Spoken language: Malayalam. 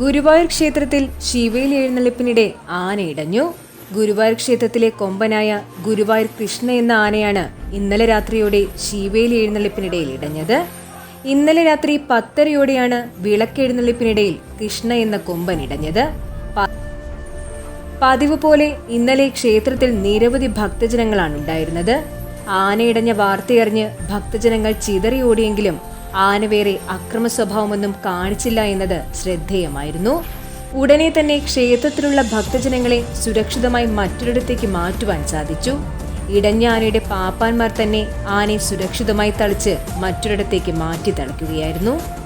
ഗുരുവായൂർ ക്ഷേത്രത്തിൽ ശിവയിൽ എഴുന്നള്ളിപ്പിനിടെ ആനയിടഞ്ഞു ഗുരുവായൂർ ക്ഷേത്രത്തിലെ കൊമ്പനായ ഗുരുവായൂർ കൃഷ്ണ എന്ന ആനയാണ് ഇന്നലെ രാത്രിയോടെ ശിവയിൽ എഴുന്നള്ളിപ്പിനിടയിൽ ഇടഞ്ഞത്. ഇന്നലെ രാത്രി പത്തരയോടെയാണ് വിളക്കെഴുന്നള്ളിപ്പിനിടയിൽ കൃഷ്ണ എന്ന കൊമ്പൻ ഇടഞ്ഞത്. പതിവ് പോലെ ഇന്നലെ ക്ഷേത്രത്തിൽ നിരവധി ഭക്തജനങ്ങളാണ് ഉണ്ടായിരുന്നത്. ആനയിടഞ്ഞ വാർത്തയറിഞ്ഞ് ഭക്തജനങ്ങൾ ചിതറി ഓടിയെങ്കിലും ആന വേറെ അക്രമ സ്വഭാവമൊന്നും കാണിച്ചില്ല എന്നത് ശ്രദ്ധേയമായിരുന്നു. ഉടനെ തന്നെ ക്ഷേത്രത്തിലുള്ള ഭക്തജനങ്ങളെ സുരക്ഷിതമായി മറ്റൊരിടത്തേക്ക് മാറ്റുവാൻ സാധിച്ചു. ഇടഞ്ഞ ആനയുടെ പാപ്പാന്മാർ തന്നെ ആനയെ സുരക്ഷിതമായി തളിച്ച് മറ്റൊരിടത്തേക്ക് മാറ്റി തളിക്കുകയായിരുന്നു.